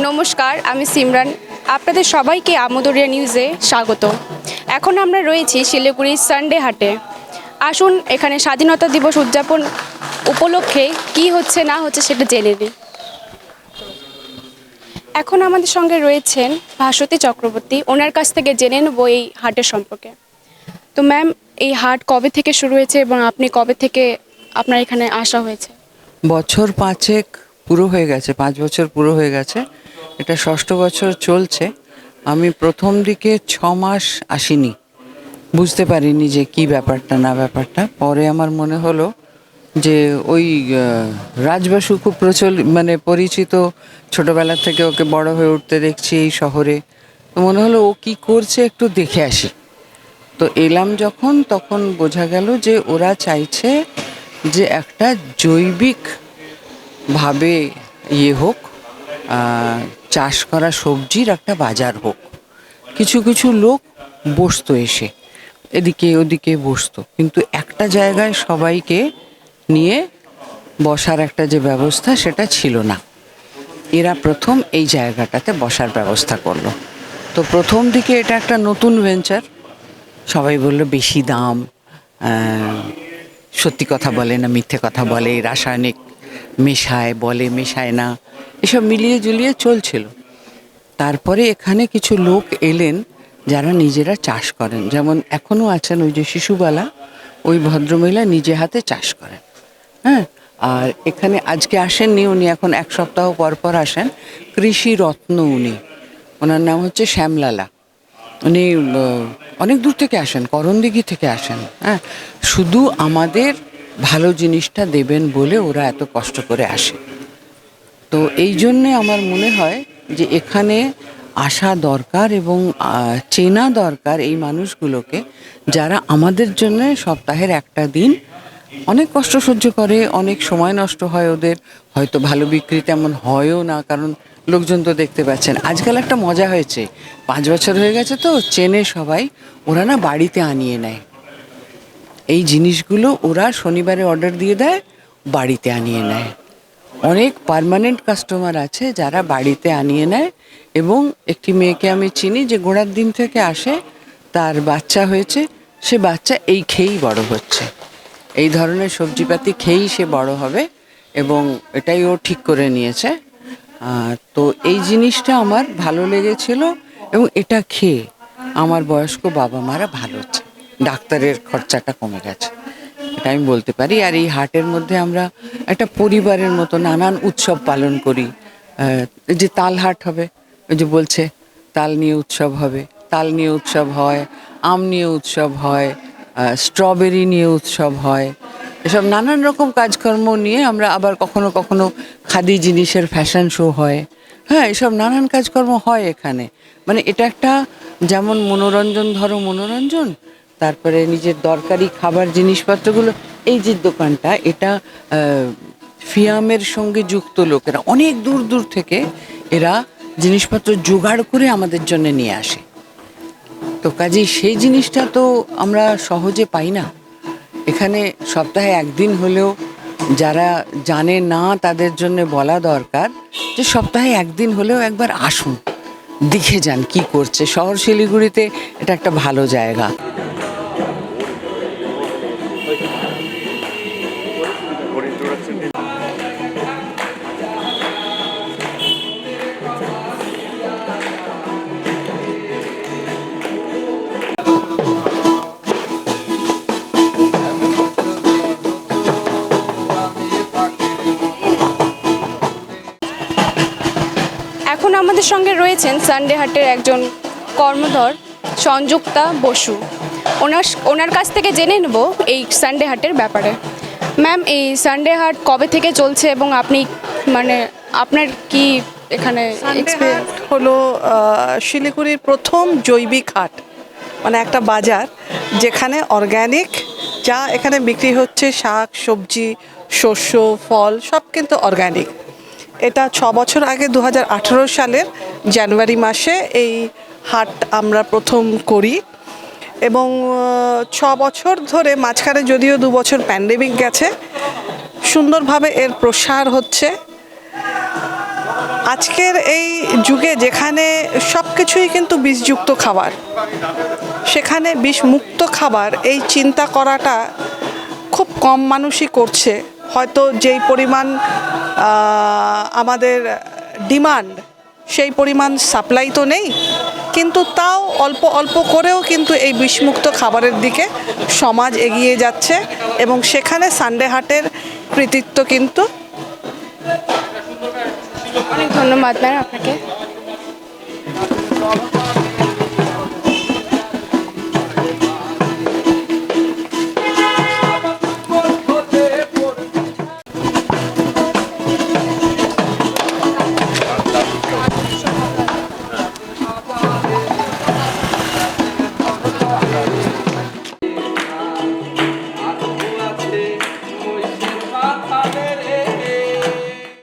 নমস্কার, আমি সিমরান। আপনাদের সবাইকে আমদরিয়া নিউজে স্বাগত। এখন আমরা রয়েছি শিলিগুড়ির সানডে হাটে। আসুন, এখানে স্বাধীনতা দিবস উদযাপন উপলক্ষে কি হচ্ছে, না হচ্ছে সেটা জেনে নিই। এখন আমাদের সঙ্গে রয়েছেন ভাস্বতী চক্রবর্তী। ওনার কাছ থেকে জেনে নেব এই হাটের সম্পর্কে। তো ম্যাম, এই হাট কবে থেকে শুরু হয়েছে এবং আপনি কবে থেকে আপনার এখানে আসা হয়েছে? বছর পাঁচেক পুরো হয়ে গেছে, পাঁচ বছর পুরো হয়ে গেছে। এটা ষষ্ঠ বছর চলছে। আমি প্রথম দিকে ছ মাস আসিনি। বুঝতে পারিনি যে কি ব্যাপারটা, না ব্যাপারটা। পরে আমার মনে হলো যে ওই রাজবাসু খুব প্রচল মানে পরিচিত, ছোটবেলা থেকে ওকে বড় হয়ে উঠতে দেখছি এই শহরে। তো মনে হলো ও কি করছে একটু দেখে আসি। তো এলাম যখন, তখন বোঝা গেল যে ওরা চাইছে যে একটা জৈবিক ভাবে ইয়ে হোক চাষ করা সবজির একটা বাজার হোক। কিছু কিছু লোক বসতো এসে, এদিকে, ওদিকে বসতো। কিন্তু একটা জায়গায় সবাইকে নিয়ে বসার একটা যে ব্যবস্থা, সেটা ছিল না। এরা প্রথম এই জায়গাটাতে বসার ব্যবস্থা করল। তো প্রথম দিকে এটা একটা নতুন ভেঞ্চার সবাই বলল, বেশি দাম। সত্যি কথা বলে না, মিথ্যে কথা বলে রাসায়নিক মেশায়, বলে মেশায় না। এসব মিলিয়ে জুলিয়ে চলছিল। তারপরে এখানে কিছু লোক এলেন যারা নিজেরা চাষ করেন। যেমন এখনও আছেন ওই যে শিশুবালা, ওই ভদ্রমহিলা নিজে হাতে চাষ করেন। হ্যাঁ? আর এখানে আজকে আসেননি, উনি এখন এক সপ্তাহ পর পর আসেন। কৃষি রত্ন উনি। ওনার নাম হচ্ছে শ্যামলালা। উনি অনেক দূর থেকে আসেন, করণদিঘি থেকে আসেন। হ্যাঁ? শুধু আমাদের ভালো জিনিসটা দেবেন বলে ওরা এত কষ্ট করে আসে। তো এই জন্যে আমার মনে হয় যে এখানে আসা দরকার এবং চেনা দরকার এই মানুষগুলোকে যারা আমাদের জন্য সপ্তাহের একটা দিন অনেক কষ্ট সহ্য করে, অনেক সময় নষ্ট হয় ওদের, হয়তো ভালো বিক্রি তেমন হয়ও না, কারণ লোকজন তো দেখতে পাচ্ছেন। আজকাল একটা মজা হয়েছে, পাঁচ বছর হয়ে গেছে তো, চেনে সবাই, ওরা না বাড়িতে আনিয়ে নেয়। এই জিনিসগুলো ওরা শনিবারে অর্ডার দিয়ে দেয়, বাড়িতে আনিয়ে নেয়। অনেক পার্মানেন্ট কাস্টমার আছে যারা বাড়িতে আনিয়ে নেয় এবং একটি মেয়েকে আমি চিনি যে গোড়ার দিন থেকে আসে, তার বাচ্চা হয়েছে, সে বাচ্চা এই খেয়েই বড় হচ্ছে। এই ধরনের সবজিপাতি খেয়েই সে বড় হবে এবং এটাই ও ঠিক করে নিয়েছে। তো এই জিনিসটা আমার ভালো লেগেছিল এবং এটা খেয়ে আমার বয়স্ক বাবা মারা ভালো হচ্ছে ডাক্তারের খরচাটা কমে গেছে। এটা আমি বলতে পারি। আর এই হাটের মধ্যে আমরা একটা পরিবারের মতো নানান উৎসব পালন করি। যে তাল হাট হবে, ওই যে বলছে, তাল নিয়ে উৎসব হবে, তাল নিয়ে উৎসব হয়, আম নিয়ে উৎসব হয় স্ট্রবেরি নিয়ে উৎসব হয়। এসব নানান রকম কাজকর্ম নিয়ে আমরা আবার কখনো কখনো খাদি জিনিসের ফ্যাশন শো হয়। হ্যাঁ এসব নানান কাজকর্ম হয় এখানে। মানে এটা একটা যেমন মনোরঞ্জন, ধরো মনোরঞ্জন তারপরে নিজের দরকারি খাবার জিনিসপত্রগুলো, এই যে দোকানটা, এটা ফিয়ামের সঙ্গে যুক্ত লোকেরা, অনেক দূর দূর থেকে এরা জিনিসপত্র জোগাড় করে আমাদের জন্য নিয়ে আসে। তো কাজেই সেই জিনিসটা তো আমরা সহজে পাই না। এখানে সপ্তাহে একদিন হলেও যারা জানে না তাদের জন্য বলা দরকার যে সপ্তাহে একদিন হলেও একবার আসুন, দেখে যান কি করছে। শহর শিলিগুড়িতে এটা একটা ভালো জায়গা। এখন আমাদের সঙ্গে রয়েছেন সানডে হাটের একজন কর্মধর সংযুক্তা বসু। ওনার ওনার কাছ থেকে জেনে নেব এই সানডে হাটের ব্যাপারে। ম্যাম এই সানডে হাট কবে থেকে চলছে এবং আপনি মানে আপনার কি এখানে হলো শিলিগুড়ির প্রথম জৈবিক হাট মানে একটা বাজার যেখানে অর্গ্যানিক যা এখানে বিক্রি হচ্ছে শাক সবজি শস্য ফল সব কিন্তু অর্গ্যানিক এটা ছ বছর আগে দু হাজার আঠেরো সালের জানুয়ারি মাসে এই হাট আমরা প্রথম করি। এবং ছ বছর ধরে মাঝখানে যদিও দু বছর প্যান্ডেমিক গেছে, সুন্দরভাবে এর প্রসার হচ্ছে। আজকের এই যুগে যেখানে সব কিছুই কিন্তু বিষযুক্ত খাবার, সেখানে বিষমুক্ত খাবার, এই চিন্তা করাটা খুব কম মানুষই করছে। হয়তো যেই পরিমাণ আমাদের ডিমান্ড, সেই পরিমাণ সাপ্লাই তো নেই, কিন্তু তাও অল্প অল্প করেও কিন্তু এই বিষমুক্ত খাবারের দিকে সমাজ এগিয়ে যাচ্ছে এবং সেখানে সানডে হাটের কৃতিত্ব কিন্তু অনেক ধন্যবাদ ম্যাম আপনাকে।